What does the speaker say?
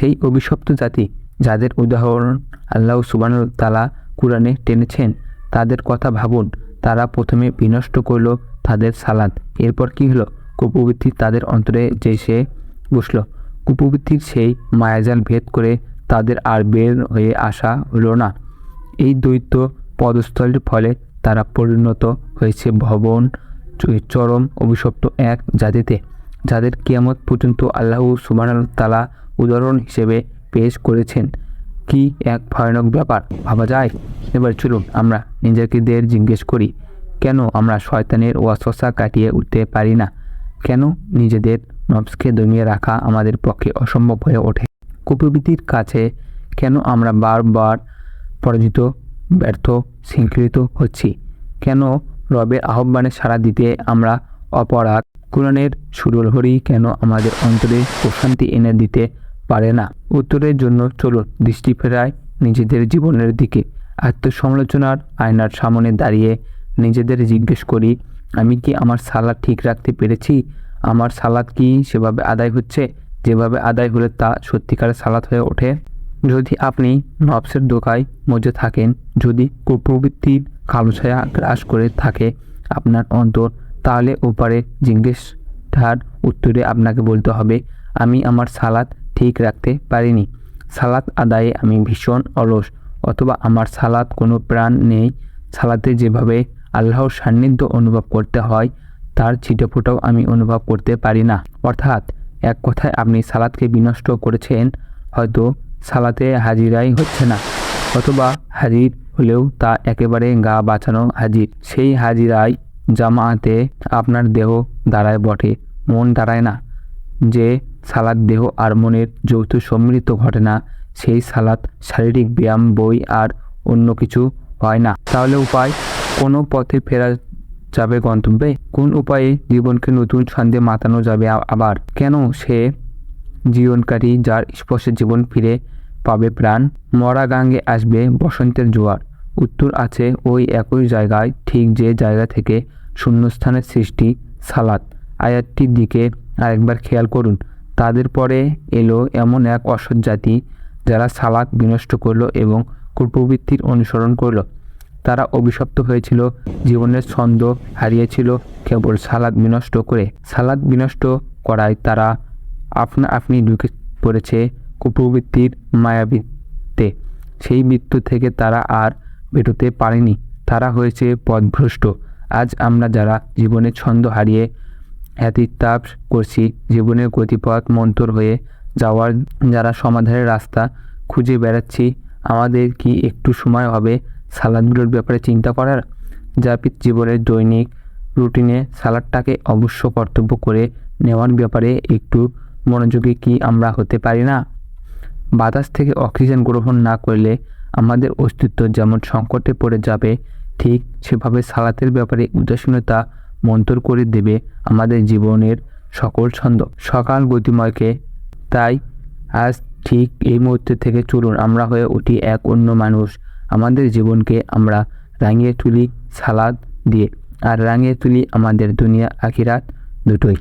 সেই অভিশপ্ত জাতি যাদের উদাহরণ আল্লাহ সুবান তালা কুরআনে টেনেছেন, তাদের কথা ভাবুন। তারা প্রথমে বিনষ্ট করল তাদের সালাদ। এরপর কি হলো? কুপবৃত্তি তাদের অন্তরে যে সে বসল। কুপবৃত্তির সেই মায়াজাল ভেদ করে তাদের আর বের হয়ে আসা হলো না। এই দ্বৈত পদস্থলের ফলে তারা পরিণত হয়েছে ভবন চরম অভিশপ্ত এক জাতিতে, যাদের কিয়ামত পর্যন্ত আল্লাহ সুবাহ তালা উদাহরণ হিসেবে পেশ করেছেন। কি এক ভয়ানক ব্যাপার? ভাবা যায়? এবার চলুন আমরা নিজেদের জিজ্ঞেস করি, কেন আমরা শয়তানের ওয়াসওয়াসা কাটিয়ে উঠতে পারি না? কেন নিজেদের নবসকে দমিয়ে রাখা আমাদের পক্ষে অসম্ভব হয়ে ওঠে? কুপ্রবৃত্তির কাছে কেন আমরা বারবার পরাজিত, ব্যর্থ, শৃঙ্খলিত হচ্ছি? কেন রবের আহ্বানে সাড়া দিতে আমরা অপরাধ? কোরআনের সুরলহরি কেন আমাদের অন্তরে প্রশান্তি এনে দিতে পারে না। উত্তরের জন্য চলুন দৃষ্টি ফেরায় নিজেদের জীবনের দিকে। আত্মসমালোচনার আয়নার সামনে দাঁড়িয়ে নিজেদের জিজ্ঞেস করি, আমি কি আমার সালাদ ঠিক রাখতে পেরেছি? আমার সালাদ কি সেভাবে আদায় হচ্ছে? যেভাবে আদায় হলে তা সত্যিকারের সালাদ হয়ে ওঠে? যদি আপনি নবসের দোকায় মজে থাকেন, যদি কুপ্রবৃত্তির কালোছায়া গ্রাস করে থাকে আপনার অন্তর, তাহলে ওপারে জিজ্ঞেসটার উত্তরে আপনাকে বলতে হবে, আমি আমার সালাদ ঠিক রাখতে পারিনি। সালাদ আদায়ে আমি ভীষণ অলস, অথবা আমার সালাদ কোনো প্রাণ নেই। সালাতে যেভাবে আল্লাহর সান্নিধ্য অনুভব করতে হয়, তার ছিটেফোঁটাও আমি অনুভব করতে পারি না। অর্থাৎ, এক কথায় আপনি সালাদকে বিনষ্ট করেছেন, হয়তো সালাতে হাজিরাই হচ্ছে না, অথবা হাজির হলেও তা একেবারে গা বাঁচানো হাজির। সেই হাজিরায় জামাতে আপনার দেহ দাঁড়ায় বটে, মন দাঁড়ায় না। যে সালাদ দেহ আর মনের যৌথ সম্মিলিত ঘটে না, সেই সালাদ শারীরিক ব্যায়াম, বই আর অন্য কিছু হয় না। তাহলে উপায় কোনো পথে ফেরা যাবে গন্তব্যে? কোন উপায়ে জীবনকে নতুন ছন্দে মাতানো যাবে আবার? কেন সে জীবনকারী যার স্পর্শে জীবন ফিরে পাবে প্রাণ? মরা গাঙ্গে আসবে বসন্তের জোয়ার। উত্তর আছে ওই একই জায়গায়, ঠিক যে জায়গা থেকে শূন্যস্থানের সৃষ্টি সালাত আয়াতটির দিকে আরেকবার খেয়াল করুন, তাদের পরে এলো এমন এক অসৎ জাতি যারা সালাত বিনষ্ট করল এবং কুপ্রবৃত্তির অনুসরণ করল। তারা অভিশপ্ত হয়েছিল, জীবনের ছন্দ হারিয়েছিল কেবল সালাদ বিনষ্ট করে। সালাদ বিনষ্ট করায় তারা আপনা আপনি ঢুকে পড়েছে কুপ্রবৃত্তির মায়াবৃত্তে সেই মৃত্যু থেকে তারা আর বেরোতে পারেনি। তারা হয়েছে পথভ্রষ্ট। আজ আমরা যারা জীবনের ছন্দ হারিয়ে হ্যাতিতাপ করছি, জীবনের গতিপথ মন্তর হয়ে যাওয়ার যারা সমাধানের রাস্তা খুঁজে বেড়াচ্ছি, আমাদের কি একটু সময় হবে সালাদগুলোর ব্যাপারে চিন্তা করার? যাপিত জীবনের দৈনিক রুটিনে সালাদটাকে অবশ্য কর্তব্য করে নেওয়ার ব্যাপারে একটু মনোযোগী কি আমরা হতে পারি না? বাতাস থেকে অক্সিজেন গ্রহণ না করলে আমাদের অস্তিত্ব যেমন সংকটে পড়ে যাবে, ঠিক সেভাবে সালাতের ব্যাপারে উদাসীনতা মন্তর করে দেবে আমাদের জীবনের সকল ছন্দ। সকাল গতিময়কে, তাই আজ ঠিক এই মুহূর্তে থেকে চলুন, আমরা হয়ে উঠি এক অন্য মানুষ। আমাদের জীবনকে আমরা রাঙিয়ে তুলি সালাদ দিয়ে, আর রাঙিয়ে তুলি আমাদের দুনিয়া আখিরাত দুটোই।